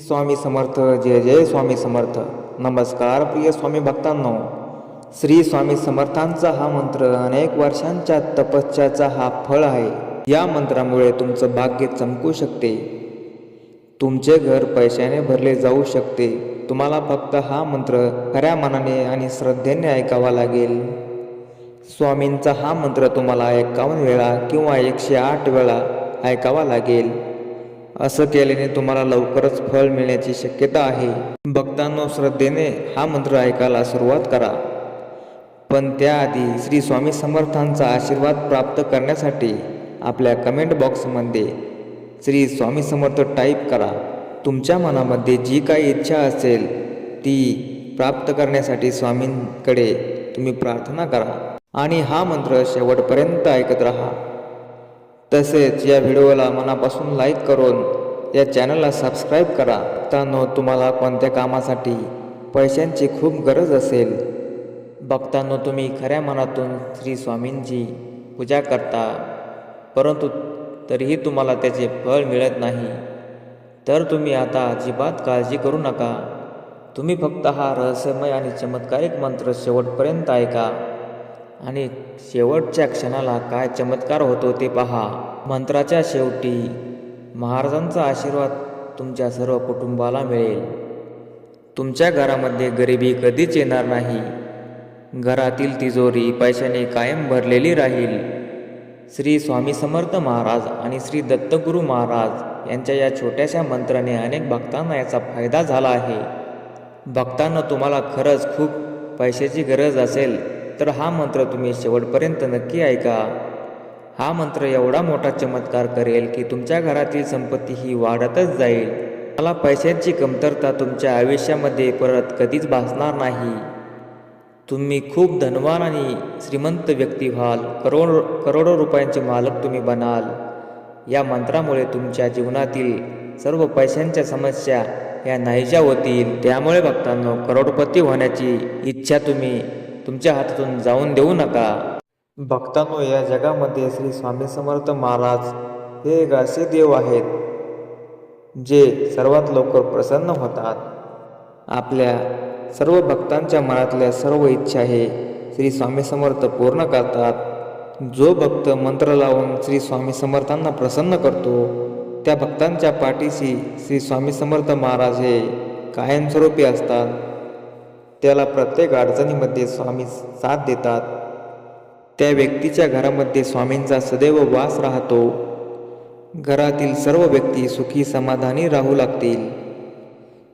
स्वामी समर्थ जय जय स्वामी समर्थ। नमस्कार प्रिय स्वामी भक्तांनो। श्री स्वामी समर्थांचा हा मंत्र अनेक वर्षांच्या तपस्याचा हा फळ आहे. या मंत्रामुळे तुमचं भाग्य चमकू शकते. तुमचे घर पैशाने भरले जाऊ शकते. तुम्हाला फक्त हा मंत्र खऱ्या मनाने आणि श्रद्धेने ऐकावा लागेल. स्वामींचा हा मंत्र तुम्हाला एकावन्न वेळा किंवा एकशे आठ वेळा ऐकावा लागेल. असं केल्याने तुम्हाला लवकरच फळ मिळण्याची शक्यता आहे. भक्तांनो श्रद्धेने हा मंत्र ऐकायला सुरुवात करा. पण त्याआधी श्री स्वामी समर्थांचा आशीर्वाद प्राप्त करण्यासाठी आपल्या कमेंट बॉक्समध्ये श्री स्वामी समर्थ टाईप करा. तुमच्या मनामध्ये जी काही इच्छा असेल ती प्राप्त करण्यासाठी स्वामींकडे तुम्ही प्रार्थना करा. आणि हा मंत्र शेवटपर्यंत ऐकत राहा. तसेच या व्हिडिओला मनापासून लाईक करून या चॅनलला सबस्क्राईब करा. मित्रांनो तुम्हाला कोणत्या कामासाठी पैशांची खूप गरज असेल? बघताना तुम्ही खऱ्या मनातून श्री स्वामींची पूजा करता परंतु तरीही तुम्हाला त्याचे फळ मिळत नाही. तर तुम्ही आता अजिबात काळजी करू नका. तुम्ही फक्त हा रहस्यमय आणि चमत्कारिक मंत्र शेवटपर्यंत ऐका. आणि शेवटच्या क्षणाला काय चमत्कार होतो ते पहा. मंत्राच्या शेवटी महाराजांचा आशीर्वाद तुमच्या सर्व कुटुंबाला मिळेल. तुमच्या घरामध्ये गरिबी कधीच येणार नाही. घरातील तिजोरी पैशाने कायम भरलेली राहील. श्री स्वामी समर्थ महाराज आणि श्री दत्तगुरू महाराज यांच्या या छोट्याशा मंत्राने अनेक भक्तांना याचा फायदा झाला आहे. भक्तांना तुम्हाला खरंच खूप पैशाची गरज असेल. तर हा मंत्र तुम्ही शेवटपर्यंत नक्की ऐका. हा मंत्र एवढा मोठा चमत्कार करेल की तुमच्या घरातील संपत्ती ही वाढतच जाईल. मला पैशांची कमतरता तुमच्या आयुष्यामध्ये परत कधीच भासणार नाही. तुम्ही खूप धनवान आणि श्रीमंत व्यक्ती व्हाल. करोड करोडो रुपयांचे मालक तुम्ही बनाल. या मंत्रामुळे तुमच्या जीवनातील सर्व पैशांच्या समस्या या नाहीशा होतील. त्यामुळे भक्तांनो करोडपती होण्याची इच्छा तुम्ही तुमच्या हातातून जाऊन देऊ नका. भक्तांनो या जगामध्ये श्री स्वामी समर्थ महाराज हे एक असे देव आहेत जे सर्वात लवकर प्रसन्न होतात. आपल्या सर्व भक्तांच्या मनातल्या सर्व इच्छा हे श्री स्वामी समर्थ पूर्ण करतात. जो भक्त मंत्र लावून श्री स्वामी समर्थांना प्रसन्न करतो त्या भक्तांच्या पाठीशी श्री स्वामी समर्थ महाराज हे कायमस्वरूपी असतात. त्याला प्रत्येक अडचणीमध्ये स्वामी साथ देतात. त्या व्यक्तीच्या घरामध्ये स्वामींचा सदैव वास राहतो. घरातील सर्व व्यक्ती सुखी समाधानी राहू लागतील.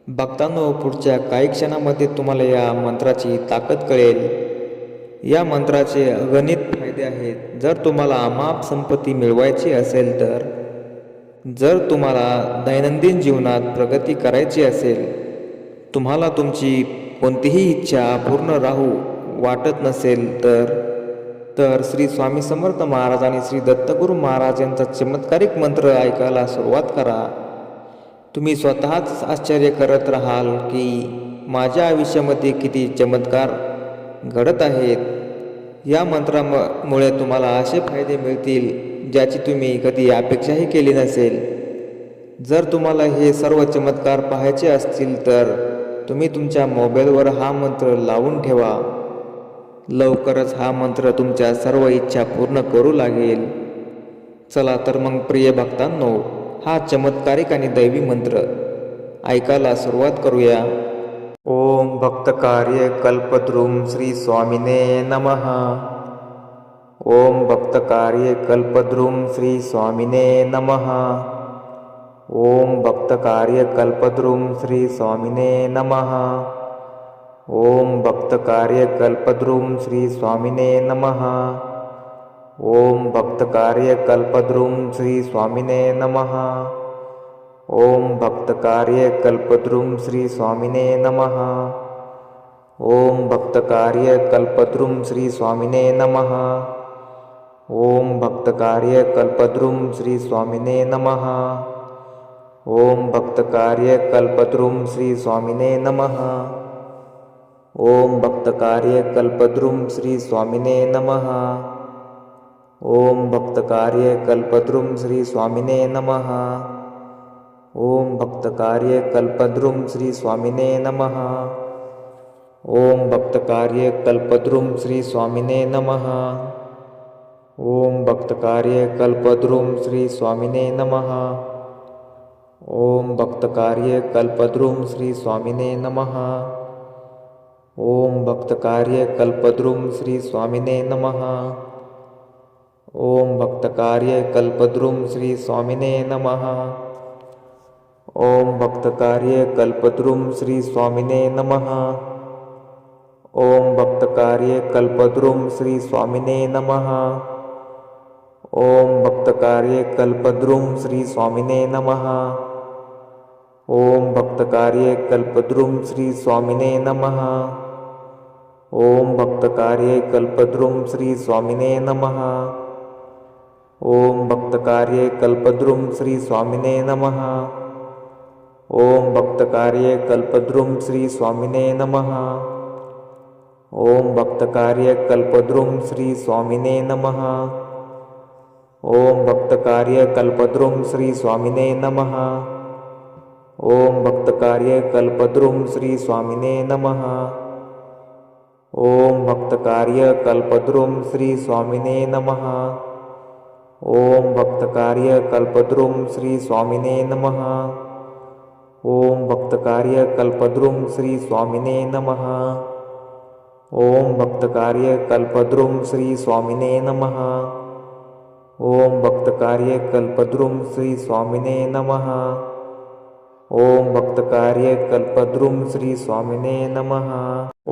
भक्तांनो पुढच्या काही क्षणामध्ये तुम्हाला या मंत्राची ताकद कळेल. या मंत्राचे अगणित फायदे आहेत. जर तुम्हाला अमाप संपत्ती मिळवायची असेल तर जर तुम्हाला दैनंदिन जीवनात प्रगती करायची असेल तुम्हाला तुमची कोणतीही इच्छा पूर्ण राहू वाटत नसेल तर तर श्री स्वामी समर्थ महाराज आणि श्री दत्तगुरू महाराज यांचा चमत्कारिक मंत्र ऐकायला सुरुवात करा. तुम्ही स्वतःच आश्चर्य करत राहाल की माझ्या आयुष्यामध्ये किती चमत्कार घडत आहेत. या मंत्रामुळे तुम्हाला असे फायदे मिळतील ज्याची तुम्ही कधी अपेक्षाही केली नसेल. जर तुम्हाला हे सर्व चमत्कार पाहायचे असतील तर तुम्ही तुमच्या मोबाईलवर हा मंत्र लावून ठेवा. लवकरच हा मंत्र तुमच्या सर्व इच्छा पूर्ण करू लागेल. चला तर मग प्रिय भक्तांनो हा चमत्कारिक आणि दैवी मंत्र ऐकायला सुरुवात करूया. ओम भक्त कार्य कल्पद्रुम श्री स्वामिने नमः. ओम भक्त कार्य कल्पद्रुम श्री स्वामिने नमः. ॐ भक्तकार्यकल्पद्रुं श्रीस्वामिने नमः। ॐ भक्तकार्यकल्पद्रुं श्रीस्वामिने नमः। ॐ भक्तकार्यकल्पद्रुं श्रीस्वामिने नमः। ॐ भक्तकार्यकल्पद्रुं श्रीस्वामिने नमः। ॐ भक्तकार्यकल्पद्रुं श्रीस्वामिने नमः। ॐ भक्तकार्यकल्पद्रुं श्रीस्वामिने नमः। ओम भक्त कार्य कल्पद्रुम श्री स्वामिने नमः। ओम भक्त कार्य कल्पद्रुम श्री स्वामिने नमः। ओम भक्त कार्य कल्पद्रुम श्री स्वामिने नमः। ओम भक्तकार्य कल्पद्रुम श्री स्वामिने नमः। ओम भक्तकार्य कल्पद्रुम श्री स्वामिने नमः। ओम भक्तकार्य कल्पद्रुम श्री स्वामिने नमः। ओम भक्तकार्य कल्पद्रुम श्री स्वामिने नमः। ओम भक्तकार्य कल्पद्रुम श्री स्वामिने नमः। ओम भक्तकार्य कल्पद्रुम श्री स्वामिने नमः। ओम भक्तकार्य कल्पद्रुम श्री स्वामिने नमः। ओम भक्तकार्य कल्पद्रुम श्री स्वामिने नमः। ओम भक्तकार्य कल्पद्रुम श्री स्वामिने नमः। ओम भक्तकार्ये कल्पद्रुम श्री स्वामिने नमः। ओम भक्तकार्ये कल्पद्रुम श्री स्वामिने नमः। ओम भक्तकार्ये कल्पद्रुम श्री स्वामिने नमः। ओम भक्तकार्ये कल्पद्रुम श्री स्वामिने नमः। ओम भक्तकार्य कल्पद्रुम श्री स्वामिने नमः। ओम भक्तकार्य कल्पद्रुम श्री स्वामिने नमः। ॐ भक्तकार्य कल्पद्रुं श्रीस्वामिने नमः। ॐ भक्तकार्य कल्पद्रुं श्रीस्वामिने नमः। ॐ भक्तकार्य कल्पद्रुं श्रीस्वामिने नमः। ॐ भक्तकार्य कल्पद्रुं श्रीस्वामिने नमः। ॐ भक्तकार्य कल्पद्रुं श्रीस्वामिने नमः। ॐ भक्तकार्य कल्पद्रुं श्रीस्वामिने नमः। ओम भक्तकार्य कल्पद्रुम श्री स्वामिने नमः।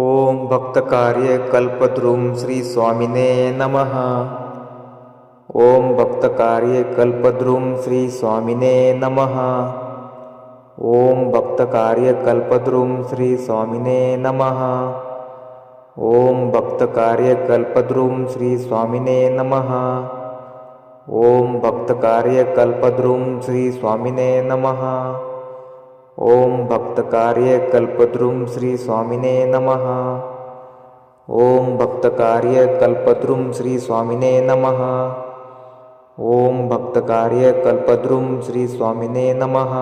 ओम भक्तकार्य कल्पद्रुम श्री स्वामिने नमः। ओम भक्तकार्य कल्पद्रुम श्री स्वामिने नमः। ओम भक्तकार्य कल्पद्रुम श्री स्वामिने नमः। ओम भक्तकार्य कल्पद्रुम श्री स्वामिने नमः। ओम भक्तकार्य कल्पद्रुम श्री स्वामिने नमः। ओम भक्तकार्यकल्पद्रुं श्री स्वामिने नमः। ओम भक्तकार्यकल्पद्रुं श्री स्वामिने नमः। ओम भक्तकार्यकल्पद्रुं श्री स्वामिने नमः।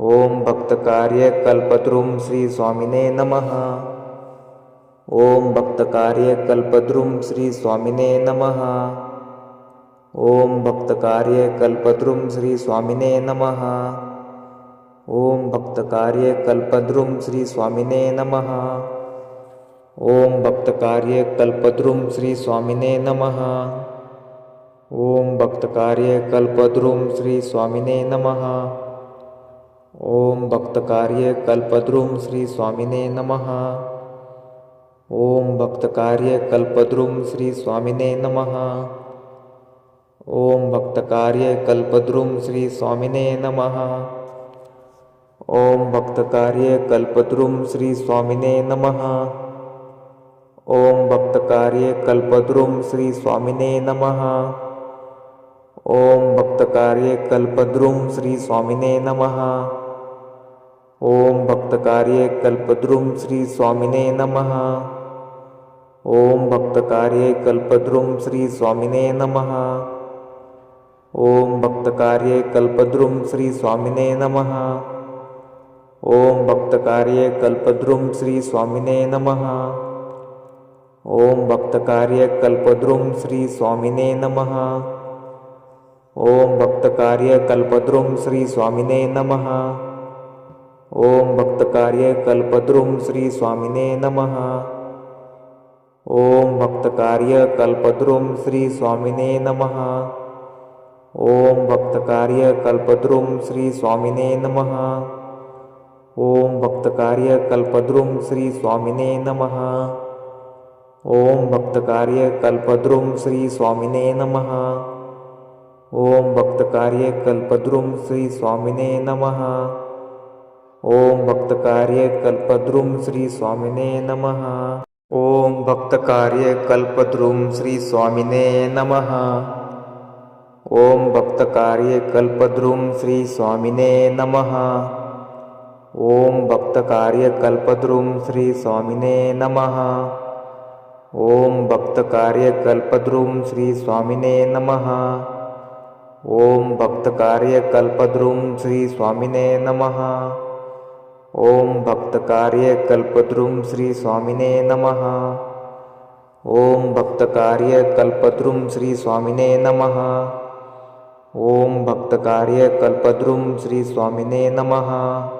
ओम भक्तकार्यकल्पद्रुं श्री स्वामिने नमः। ओम भक्तकार्य कल्पद्रुम श्री स्वामिने नमः। ओम भक्तकार्य कल्पद्रुम श्री स्वामिने नमः। ओम भक्तकार्य कल्पद्रुम श्री स्वामिने नमः। ओम भक्तकार्य कल्पद्रुम श्री स्वामिने नमः। ओम भक्तकार्य कल्पद्रुम श्री स्वामिने नमः। ओम भक्तकार्य कल्पद्रुम श्री स्वामिने नमः। ओम भक्तकार्य कल्पद्रुम श्री स्वामिने नमः। ओम भक्तकार्य कल्पद्रुम श्री स्वामिने नमः। ओम भक्तकार्य कल्पद्रुम श्री स्वामिने नमः। ओम भक्तकार्य कल्पद्रुम श्री स्वामिने नमः। ओम भक्तकार्य कल्पद्रुम श्री स्वामिने नमः। ओम भक्तकार्य कल्पद्रुम श्री स्वामिने नमः। ओम भक्तकार्ये कल्पद्रुम श्री स्वामिने नमः। ओम भक्तकार्ये कल्पद्रुम श्री स्वामिने नमः। ॐ भक्तकार्ये कल्पद्रुं श्रीस्वामिने नमः। ॐ भक्तकार्ये कल्पद्रुं श्रीस्वामिने नमः। ॐ भक्तकार्ये कल्पद्रुं श्रीस्वामिने नमः। ॐ भक्तकार्य कल्पद्रुं श्रीस्वामिने नमः। ॐ भक्तकार्य कल्पद्रुं श्रीस्वामिने नमः। ॐ भक्तकार्य कल्पद्रुं श्रीस्वामिने नमः। ॐ भक्तकार्यकल्पद्रुं श्रीस्वामिने नमः। ॐ भक्तकार्यकल्पद्रुं श्रीस्वामिने नमः। ॐ भक्तकार्यकल्पद्रुं श्रीस्वामिने नमः। ॐ भक्तकार्यकल्पद्रुं श्रीस्वामिने नमः। ॐ भक्तकार्यकल्पद्रुं श्रीस्वामिने नमः। ॐ भक्तकार्यकल्पद्रुं श्रीस्वामिने नमः। ॐ भक्तकार्यकल्पद्रुं श्रीस्वामिने नमः। ॐ भक्तकार्यकल्पद्रुं श्रीस्वामिने नमः। ॐ भक्तकार्यकल्पद्रुं श्रीस्वामिने नमः। ॐ भक्तकार्यकल्पद्रुं श्रीस्वामिने नमः। ॐ भक्तकार्यकल्पद्रुं श्रीस्वामिने नमः। ॐ भक्तकार्यकल्पद्रुं श्रीस्वामिने नमः।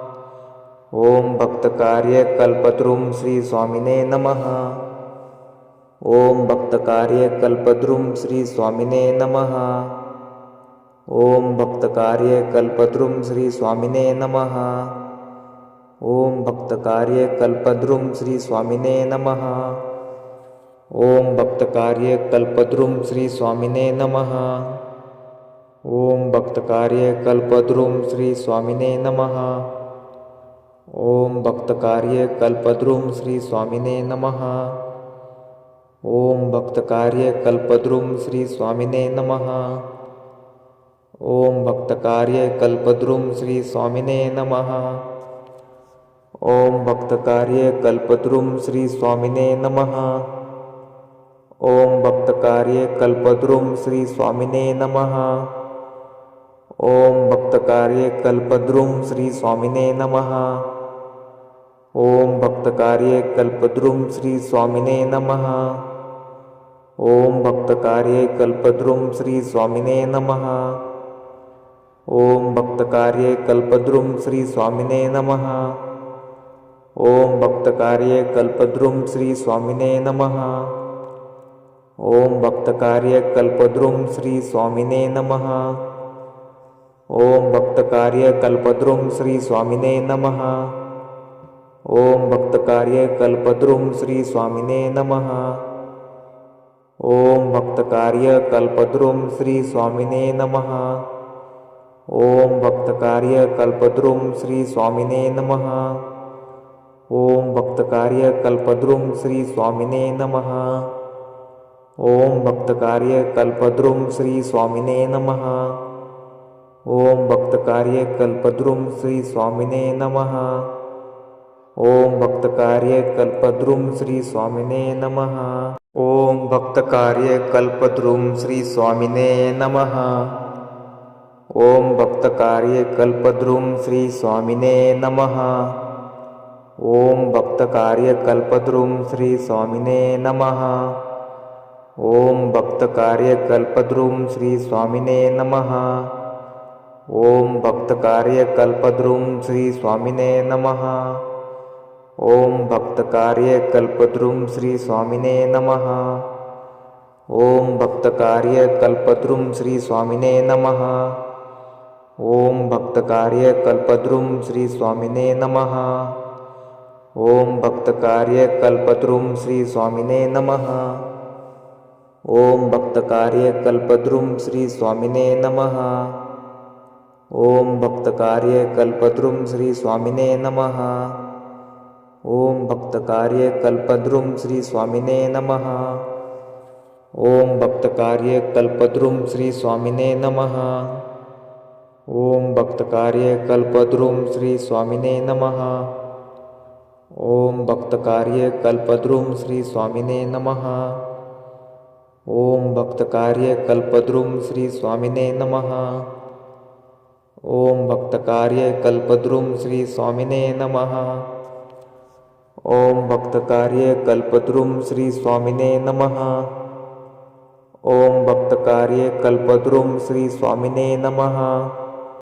ॐ भक्तकार्यकल्पद्रुं श्रीस्वामिने नमः। ॐ भक्तकार्यकल्पद्रुं श्रीस्वामिने नमः। ॐ भक्तकार्ये श्रीस्वामिने नमः। ॐ भक्तकार्यकल्पद्रुं श्रीस्वामिने नमः। ॐ भक्तकार्यकल्पद्रुं श्रीस्वामिने नमः। ॐ भक्तकार्ये श्रीस्वामिने नमः। ओम भक्तकार्य कल्पद्रुम श्री स्वामिने नमः। ओम भक्तकार्य कल्पद्रुम श्री स्वामिने नमः। ओम भक्तकार्य कल्पद्रुम श्री स्वामिने नमः। ओम भक्तकार्य कल्पद्रुम श्री स्वामिने नमः। ओम भक्तकार्य कल्पद्रुम श्री स्वामिने नमः। ओम भक्तकार्य कल्पद्रुम श्री स्वामिने नमः। ओम भक्तकार्ये कल्पद्रुम श्री स्वामिने नमः। ओम भक्तकार्ये कल्पद्रुम श्री स्वामिने नमः। ओम भक्तकार्ये कल्पद्रुम श्री स्वामिने नमः। ओम भक्तकार्ये कल्पद्रुम श्री स्वामिने नमः। ओम भक्तकार्य कल्पद्रुम श्री स्वामिने नमः। ओम भक्तकार्य कल्पद्रुम श्री स्वामिने नमः। ॐ भक्तकार्यकल्पद्रुं श्रीस्वामिने नमः। ॐ भक्तकार्यकल्पद्रुं श्रीस्वामिने नमः। ॐ भक्तकार्यकल्पद्रुं श्रीस्वामिने नमः। ॐ भक्तकार्यकल्पद्रुं श्रीस्वामिने नमः। ॐ भक्तकार्यकल्पद्रुं श्रीस्वामिने नमः। ॐ भक्तकार्यकल्पद्रुं श्रीस्वामिने नमः। ओम भक्तकार्य कल्पद्रुम श्री स्वामिने नमः। ओम भक्तकार्य कल्पद्रुम श्री स्वामिने नमः। ओम भक्तकार्य कल्पद्रुम श्री स्वामिने नमः। ओम भक्तकार्य कल्पद्रुम श्री स्वामिने नमः। ओम भक्तकार्य कल्पद्रुम श्री स्वामिने नमः। ओम भक्तकार्य कल्पद्रुम श्री स्वामिने नमः। ॐ भक्तकार्यकल्पद्रुं श्रीस्वामिने नमः। ॐ भक्तकार्यकल्पद्रुं श्रीस्वामिने नमः। ॐ भक्तकार्यकल्पद्रुं श्रीस्वामिने नमः। ॐ भक्तकार्यकल्पद्रुं श्रीस्वामिने नमः। ॐ भक्तकार्यकल्पद्रुं श्रीस्वामिने नमः। ॐ भक्तकार्यकल्पद्रुं श्रीस्वामिने नमः। ओम भक्तकार्य कल्पद्रुम श्री स्वामिने नमः। ओम भक्तकार्य कल्पद्रुम श्री स्वामिने नमः। ओम भक्तकार्य कल्पद्रुम श्री स्वामिने नमः। ओम भक्तकार्य कल्पद्रुम श्री स्वामिने नमः। ओम भक्तकार्य कल्पद्रुम श्री स्वामिने नमः। ओम भक्तकार्य कल्पद्रुम श्री स्वामिने नमः। ॐ भक्तकार्यकल्पद्रुं श्रीस्वामिने नमः। ॐ भक्तकार्यकल्पद्रुं श्रीस्वामिने नमः।